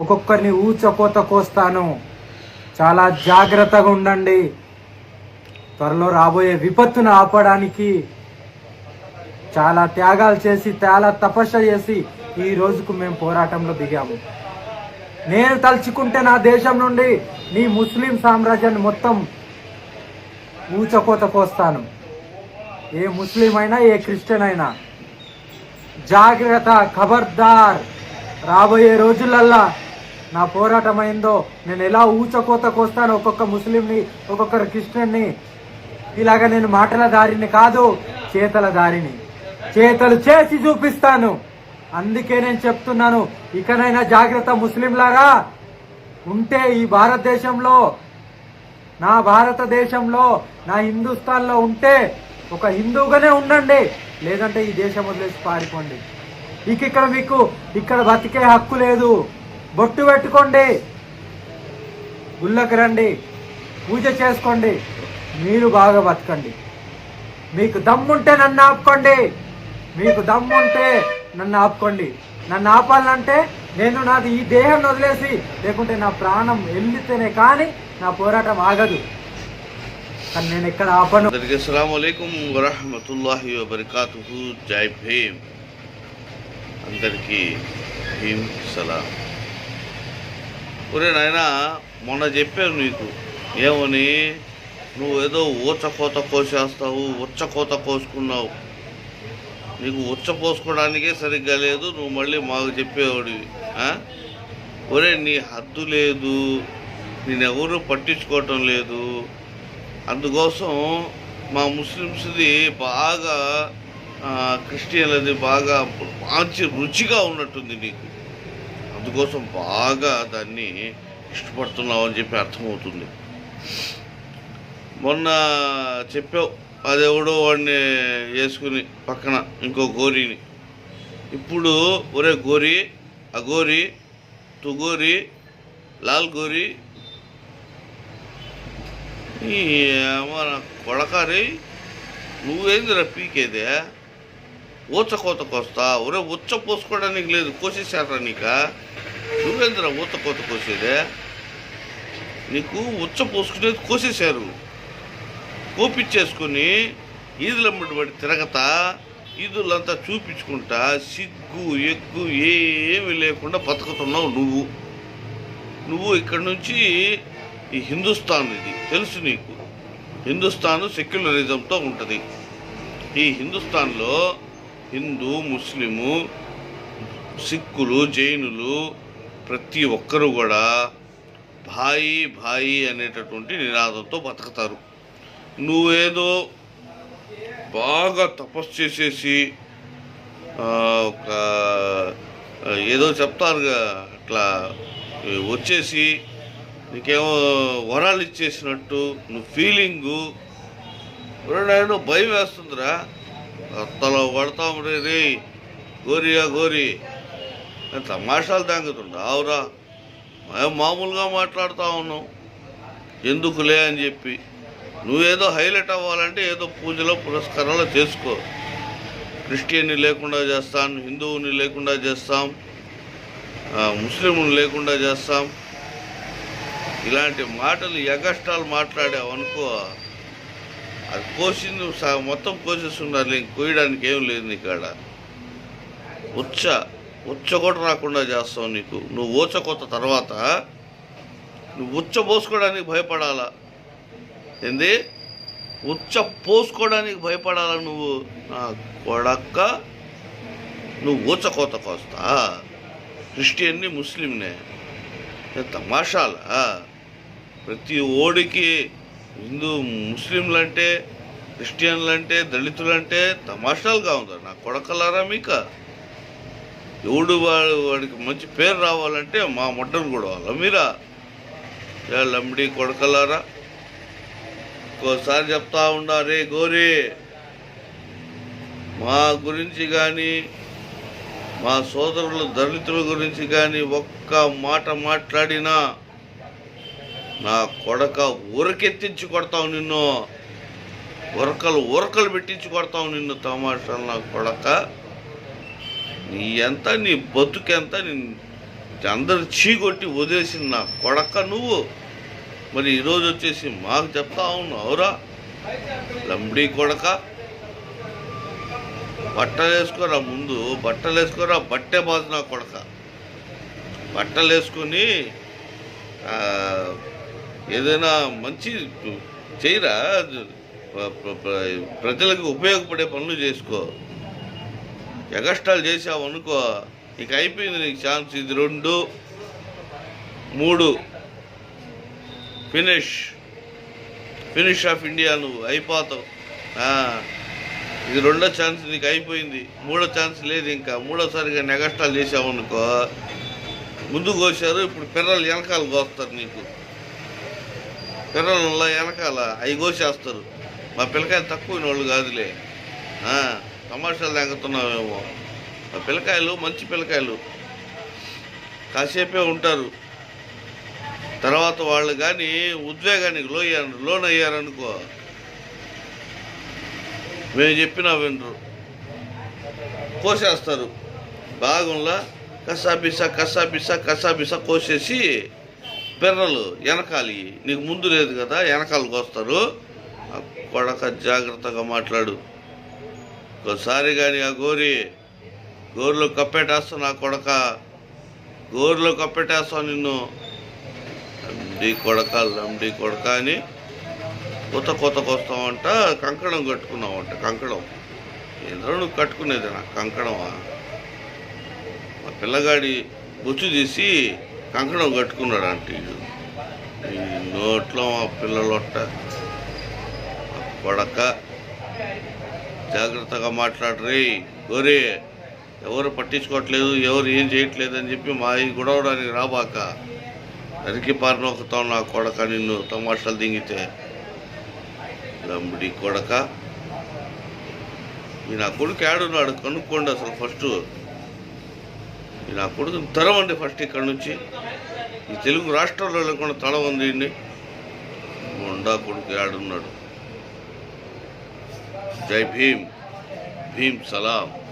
ఒక్కొక్కరిని ఊచకోత కోస్తాను. చాలా జాగ్రత్తగా ఉండండి. త్వరలో రాబోయే విపత్తును ఆపడానికి చాలా త్యాగాలు చేసి చాలా తపస్సు చేసి ఈ రోజుకు మేము పోరాటంలో దిగాము. నేను తలుచుకుంటే నా దేశం నుండి నీ ముస్లిం సామ్రాజ్యాన్ని మొత్తం ఊచకోత కోస్తాను. ఏ ముస్లిం అయినా ఏ క్రిస్టియన్ అయినా జాగ్రత్త ఖబర్దార్. రాబోయే రోజులల్లా నా పోరాటం అయిందో నేను ఎలా ఊచకోత కోస్తాను ఒక్కొక్క ముస్లింని ఒక్కొక్కరు క్రిస్టియన్ని? ఇలాగ నేను మాటల దారిని కాదు చేతల దారిని. చేతలు చేసి చూపిస్తాను. అందుకే నేను చెప్తున్నాను ఇకనైనా జాగ్రత్త ముస్లింలారా. ఉంటే ఈ భారతదేశంలో నా భారతదేశంలో నా హిందుస్థాన్లో ఉంటే ఒక హిందువుగానే ఉండండి. లేదంటే ఈ దేశం వదిలేసి పారిపోండి. ఇక ఇక్కడ మీకు ఇక్కడ బతికే హక్కు లేదు. బొట్టు పెట్టుకోండి. గుళ్ళకి రండి. పూజ చేసుకోండి. మీరు బాగా బతకండి. మీకు దమ్ముంటే నన్ను ఆపుకోండి. మీకు దమ్ముంటే నన్ను ఆపుకోండి. నన్ను ఆపాలంటే నేను నాది ఈ దేహం వదిలేసి లేకుంటే నా ప్రాణం వెళ్ళితేనే కానీ నా పోరాటం ఆగదు. కానీ నేను ఎక్కడ ఆపను. అస్సలం వరహమతుల్లాహి వబర్కాతుహు. జై భీమ్. అందరికీ భీమ్ సలాం. ఒరే నాయన మొన్న చెప్పాను నీకు. ఏమని? నువ్వు ఏదో ఊచకోత కోసేస్తావు ఉచ్చకోత కోసుకున్నావు. నీకు ఉచ్చ పోసుకోవడానికే సరిగ్గా లేదు నువ్వు మళ్ళీ మాకు చెప్పేవాడివి. ఒరే నీ హద్దు లేదు నేనెవరూ పట్టించుకోవటం లేదు. అందుకోసం మా ముస్లిమ్స్ది బాగా క్రిస్టియన్లది బాగా మంచి రుచిగా ఉన్నట్టుంది నీకు. అందుకోసం బాగా దాన్ని ఇష్టపడుతున్నావు అని చెప్పి అర్థమవుతుంది. మొన్న చెప్పావు అదెవడో వాడిని వేసుకుని పక్కన ఇంకో గోరీని. ఇప్పుడు ఒరే గోరి ఆ గోరి లాల్ గోరి. ఈ మన కొడకారి నువ్వేందిరా పీకేదే? ఊచ కోతకు వస్తా ఒరే ఉచ్చ పోసుకోవడానికి లేదు కోసేసారా నీక? నువ్వేందిరా ఊత కోత కోసేదే? నీకు ఉచ్చ పోసుకునేది కోసేశారు. కోపించేసుకుని ఈదులమ్మడి పడి తిరగతా ఈదులంతా చూపించుకుంటా సిగ్గు ఎగ్గు ఏమి లేకుండా బతుకుతున్నావు నువ్వు. నువ్వు ఇక్కడ నుంచి ఈ హిందుస్థాన్ ఇది తెలుసు నీకు. హిందుస్థాన్ సెక్యులరిజంతో ఉంటుంది. ఈ హిందుస్థాన్లో హిందూ ముస్లిము సిక్కులు జైనులు ప్రతి ఒక్కరు కూడా భాయి భాయి అనేటటువంటి నినాదంతో బతుకుతారు. నువ్వేదో బాగా తపస్సు చేసేసి ఒక ఏదో చెప్తారుగా అట్లా వచ్చేసి నీకేమో వరాలు ఇచ్చేసినట్టు నువ్వు ఫీలింగు నేను భయం వేస్తుందిరా. అత్తలో పడతాం రే గోరియా గోరి. నేను తమాషాలు తాగుతుండ ఆవురా మేము మామూలుగా మాట్లాడుతూ ఉన్నాం. ఎందుకులే అని చెప్పి. నువ్వేదో హైలైట్ అవ్వాలంటే ఏదో పూజలో పురస్కారాలు చేసుకో. క్రిస్టియన్ని లేకుండా చేస్తాం హిందువుని లేకుండా చేస్తాం ముస్లింని లేకుండా చేస్తాం. ఇలాంటి మాటలు ఎగస్టాలు మాట్లాడావు అనుకో అది కోసింది మొత్తం కోసేస్తున్నారు కోయడానికి ఏం లేదు ఇక్కడ ఉచ్చ ఉచ్చ కూడా రాకుండా చేస్తావు నీకు. నువ్వు ఊచకొత్త తర్వాత నువ్వు ఉచ్చ పోసుకోవడానికి భయపడాలా? ఏంది? ఉచ్చ పోసుకోవడానికి భయపడాలా నువ్వు? నా కొడక్క నువ్వు ఊచకోత కోస్తా. క్రిస్టియన్ని ముస్లింనే. తమాషాలా? ప్రతి ఓడికి హిందూ ముస్లింలు అంటే క్రిస్టియన్లు అంటే దళితులు దళితులంటే తమాషాలుగా ఉందా నా కొడకలారా మీక? ఎవడు వాడు వాడికి మంచి పేరు రావాలంటే మా మొట్టను కూడా వాళ్ళ మీరా? ఏ లంబడి కొడకలారా? ఇంకోసారి చెప్తా ఉండా రే గోరి మా గురించి కానీ మా సోదరుల దళితుల గురించి కానీ ఒక్క మాట మాట్లాడినా నా కొడక ఉరకెత్తించి కొడతావు నిన్ను. ఉరకలు ఉరకలు పెట్టించి కొడతావు నిన్ను తమాషాలు నా కొడక. నీ ఎంత నీ బతుకెంత నీ అందరు చీకొట్టి వదిలేసిన నా కొడక నువ్వు. మరి ఈరోజు వచ్చేసి మాకు చెప్తా ఉన్నావు అవురా? లంబడి కొడక. బట్టలు వేసుకోరా ముందు బట్టలు వేసుకోరా? బట్టే బాధ నా కొడక. బట్టలు వేసుకొని ఏదైనా మంచి చేయరా? ప్రజలకు ఉపయోగపడే పనులు చేసుకో. ఎగస్టాలు చేసావు అనుకో. ఇక అయిపోయింది నీకు ఛాన్స్ ఇది రెండు మూడు. ఫినిష్ ఫినిష్ ఆఫ్ ఇండియా నువ్వు. అయిపోతావు. ఇది రెండో ఛాన్స్ నీకు అయిపోయింది. మూడో ఛాన్స్ లేదు ఇంకా. మూడోసారిగా నెగస్టాలు చేసావు అనుకో. ముందు కోసారు ఇప్పుడు పిల్లలు వెనకాల కోస్తారు నీకు. పిల్లల వెనకాల అవి కోసేస్తారు. మా పిల్లకాయలు తక్కువ వాళ్ళు కాదులే. తమాషాలు తగ్గుతున్నామేమో మా పిల్లకాయలు మంచి పిల్లకాయలు. కాసేపే ఉంటారు. తర్వాత వాళ్ళు కానీ ఉద్వేగానికి లోయ్యారు లోన్ అయ్యారనుకో మేము చెప్పినా వినరు. కోసేస్తారు. భాగంలో కసాబిసా కసాబిసా కసాబిసా కోసేసి పిర్రలు వెనకాలి. నీకు ముందు లేదు కదా వెనకాలకు వస్తారు. ఆ కొడక జాగ్రత్తగా మాట్లాడు. ఒకసారి కానీ ఆ గోరి గోరులో కప్పెట్టేస్తా నా కొడక. గోరులో కప్పెట్టేస్తా నిన్ను. లండి కొడక లండి కొడక అని కొత్త కొత్తకు వస్తామంట కంకణం కట్టుకున్నామంట కంకణం. ఏంద్రో నువ్వు కట్టుకునేది నా కంకణమా? మా పిల్లగాడి బొచ్చు తీసి కంకణం కట్టుకున్నాడు అంటే ఈ నోట్లో మా పిల్లలొట్ట. కొడక. జాగ్రత్తగా మాట్లాడరి. గోరే ఎవరు పట్టించుకోవట్లేదు ఎవరు ఏం చేయట్లేదు అని చెప్పి మా ఈ గొడవడానికి రాబాక. నరికి పారినొక్కుతావు నా కొడక నిన్ను తమాషాలు దింగితే. లంబడి కొడక. ఈ నా కొడుకు ఏడున్నాడు కనుక్కోండి అసలు ఫస్ట్. నా కొడుకు తరవండి ఫస్ట్ ఇక్కడ నుంచి. ఈ తెలుగు రాష్ట్రాల్లో లేకుండా తల ఉంది ఈయన్ని. మొండా కొడుకు ఆడున్నాడు జై భీమ్. భీమ్ సలాం.